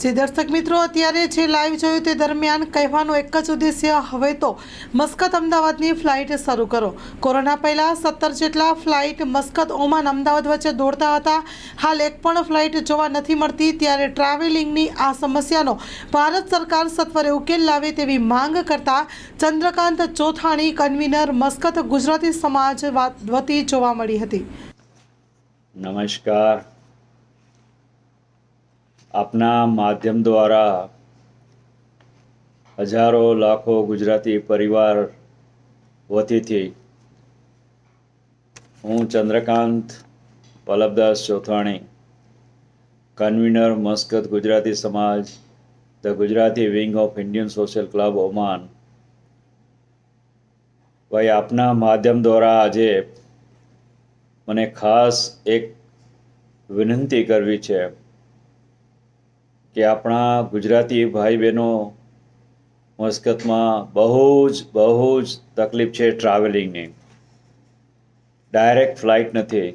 જે દર્શક મિત્રો, અત્યારે જે લાઈવ જોયું તે દરમિયાન કહેવાનો એક જ ઉદ્દેશ્ય, હવે તો મસ્કત અમદાવાદની ફ્લાઇટ શરૂ કરો. કોરોના પહેલાં સત્તર જેટલા ફ્લાઇટ મસ્કત ઓમાન અમદાવાદ વચ્ચે દોડતા હતા. હાલ એક પણ ફ્લાઇટ જોવા નથી મળતી, ત્યારે ટ્રાવેલિંગની આ સમસ્યાનો ભારત સરકાર સત્વરે ઉકેલ લાવે તેવી માંગ કરતા ચંદ્રકાંત ચોથાણી કન્વીનર મસ્કત ગુજરાતી સમાજ વતી જોવા મળી હતી. નમસ્કાર. આપના માધ્યમ દ્વારા હજારો લાખો ગુજરાતી પરિવાર વતીથી હું Chandrakant Pallabhdas Chothani, convener Muscat Gujarati Samaj, the Gujarati wing of Indian Social Club Oman. ભાઈ, આપના માધ્યમ દ્વારા આજે મને ખાસ એક વિનંતી કરવી છે. કે આપણા ગુજરાતી ભાઈ બહેનો મસ્કતમાં બહુ જ બહુ જ તકલીફ છે ટ્રાવેલિંગની ડાયરેક્ટ ફ્લાઇટ નથી.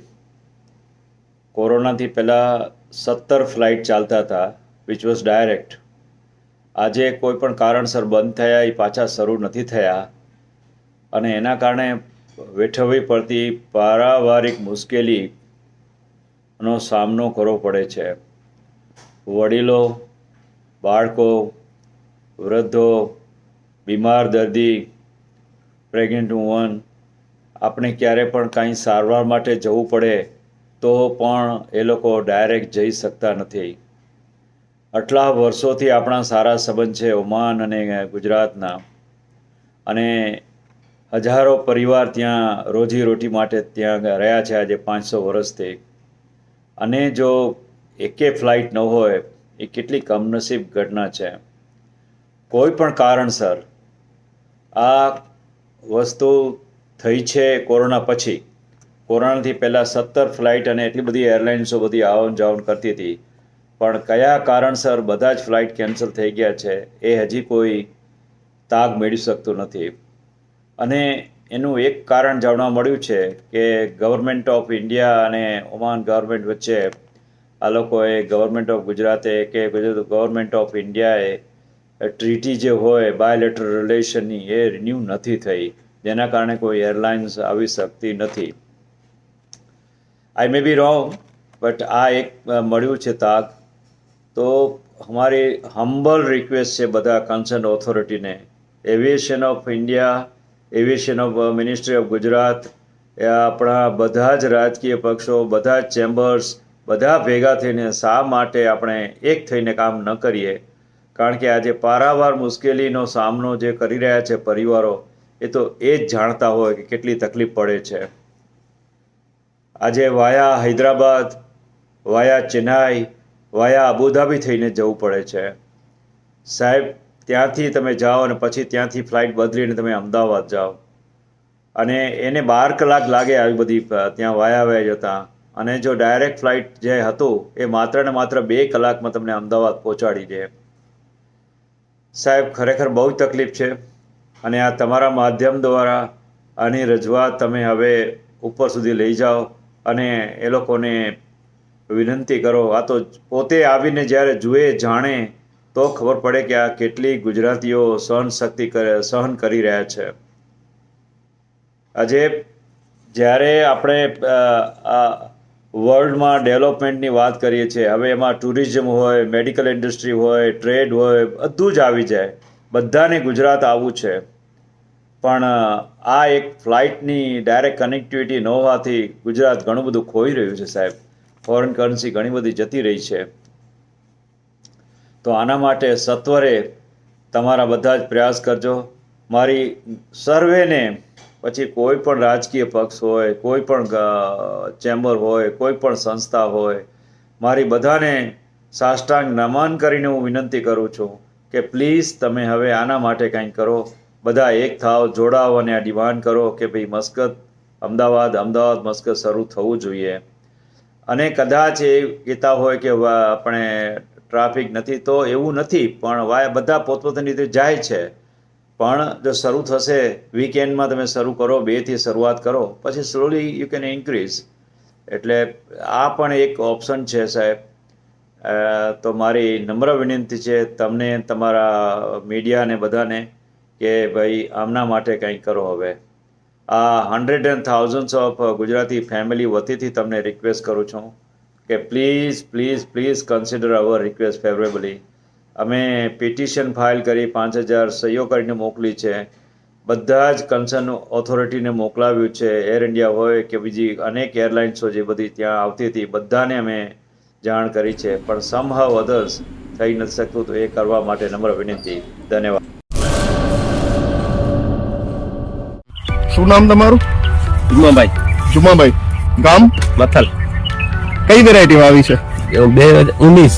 કોરોનાથી પહેલાં સત્તર ફ્લાઇટ ચાલતા હતા વિચ વોઝ ડાયરેક્ટ આજે કોઈ પણ કારણસર બંધ થયા, એ પાછા શરૂ નથી થયા. અને એના કારણે વેઠવવી પડતી પારાવારિક મુશ્કેલીનો સામનો કરવો પડે છે. વડીલો, બાળકો, વૃદ્ધો, બીમાર, દર્દી પ્રેગ્નન્ટ વુમન આપણે ક્યારે પણ કાંઈ સારવાર માટે જવું પડે, તો પણ એ લોકો ડાયરેક્ટ જઈ શકતા નથી. આટલા વર્ષોથી આપણા સારા સંબંધ છે ઓમાન અને ગુજરાતના. અને હજારો પરિવાર ત્યાં રોજીરોટી માટે ત્યાં રહ્યા છે આજે પાંચસો વર્ષથી. અને જો એકે ફ્લાઇટ ન હોય, એ કેટલી કમનસીબ ઘટના છે. કોઈ પણ કારણસર આ વસ્તુ થઈ છે કોરોના પછી. કોરોનાથી પહેલાં સત્તર ફ્લાઇટ અને એટલી બધી એરલાઇન્સો બધી આવન જાવન કરતી હતી. પણ કયા કારણસર બધા જ ફ્લાઇટ કેન્સલ થઈ ગયા છે, એ હજી કોઈ તાગ મેળવી શકતું નથી. અને એનું એક કારણ જાણવા મળ્યું છે કે ગવર્મેન્ટ ઓફ ઇન્ડિયા અને ઓમાન ગવર્મેન્ટ વચ્ચે આ લોકોએ ગવર્મેન્ટ ઓફ ગુજરાતે કે ગવર્મેન્ટ ઓફ ઇન્ડિયાએ ટ્રીટી જે હોય બાયોલેટર રિલેશનની એ રિન્યૂ નથી થઈ. જેના કારણે કોઈ એરલાઇન્સ આવી શકતી નથી. આઈ મે બી રોંગ બટ આ એક મળ્યું છે તાક તો અમારી હમ્બલ રિક્વેસ્ટ છે બધા concern ઓથોરિટીને aviation of India aviation of ministry of Gujarat એ આપણા બધા જ રાજકીય પક્ષો, બધા જ ચેમ્બર્સ બધા ભેગા થઈને શા માટે આપણે એક થઈને કામ ન કરીએ? કારણ કે આજે પારાવાર મુશ્કેલીનો સામનો જે કરી રહ્યા છે પરિવારો, એ તો એ જ જાણતા હોય કે કેટલી તકલીફ પડે છે. આજે via Hyderabad, via Chennai, via Abu Dhabi થઈને જવું પડે છે. સાહેબ, ત્યાંથી તમે જાઓ અને પછી ત્યાંથી ફ્લાઇટ બદલીને તમે અમદાવાદ જાઓ. અને એને બાર કલાક લાગે આવી બધી ત્યાં વાયા વાયા જતા. અને જો ડાયરેક્ટ ફ્લાઇટ જે હતું, એ માત્ર ને માત્ર બે કલાકમાં તમને અમદાવાદ પહોંચાડી દે. સાહેબ, ખરેખર બહુ તકલીફ છે અને આ તમારા માધ્યમ દ્વારા આની રજૂઆત તમે હવે ઉપર સુધી લઈ જાઓ અને એ લોકોને વિનંતી કરો. આ તો પોતે આવીને જ્યારે જુએ, જાણે, તો ખબર પડે કે આ કેટલી ગુજરાતીઓ સહન શક્તિ સહન કરી રહ્યા છે. આજે જ્યારે આપણે વર્લ્ડમાં ડેવલપમેન્ટની વાત કરીએ છીએ. હવે એમાં ટુરિઝમ હોય, મેડિકલ ઇન્ડસ્ટ્રી હોય, ટ્રેડ હોય, બધું જ આવી જાય. બધાને ગુજરાત આવવું છે. પણ આ એક ફ્લાઇટની ડાયરેક્ટ કનેક્ટિવિટી ન હોવાથી ગુજરાત ઘણું બધું ખોઈ રહ્યું છે સાહેબ. ફોરેન કરન્સી ઘણી બધી જતી રહી છે. તો આના માટે સત્વરે તમારા બધા જ પ્રયાસ કરજો. મારી સર્વેને પછી કોઈ પણ રાજકીય પક્ષ હોય, કોઈ પણ ચેમ્બર હોય, કોઈ પણ સંસ્થા હોય, મારી બધાને સાષ્ટાંગ નમન કરીને હું વિનંતી કરું છું કે પ્લીઝ તમે હવે આના માટે કંઈક કરો. બધા એક થાવ જોડાઓ અને આ ડિમાન્ડ કરો કે ભાઈ મસ્કત અમદાવાદ અમદાવાદ મસ્કત શરૂ થવું જોઈએ. અને કદાચ એ કહેતા હોય કે આપણે ટ્રાફિક નથી. તો એવું નથી, પણ વાય, બધા પોતપોતાની રીતે જાય છે. પણ જો શરૂ થશે વીકેન્ડમાં તમે શરૂ કરો બેથી શરૂઆત કરો, પછી સ્લોલી યુ કેન ઇન્ક્રીઝ એટલે આ પણ એક ઓપ્શન છે સાહેબ. તો મારી નમ્ર વિનંતી છે તમને, તમારા મીડિયાને બધાને કે ભાઈ આમના માટે કંઈક કરો હવે. આ hundred and thousands of Gujarati family વતીથી તમને રિક્વેસ્ટ કરું છું કે please please please consider our request favourably અમે પિટિશન ફાઇલ કરી પાંચ હજાર સહીઓ કરીને મોકલી છે. બધા જ કન્સર્ન ઓથોરિટીને મોકલાવ્યું છે. એર ઇન્ડિયા હોય કે બીજી અનેક એરલાઇન્સો જે બધી ત્યાં આવતી હતી બધાને અમે જાણ કરી છે. પણ સમહાવ અધર્સ થઈ નથી શકતું તો એ કરવા માટે નમ્ર વિનંતી. ધન્યવાદ. શું નામ તમારું? જુમાભાઈ. જુમાભાઈ. ગામ? મથલ. કઈ વેરાયટી આવી છે? બે હજાર ઉન્નીસ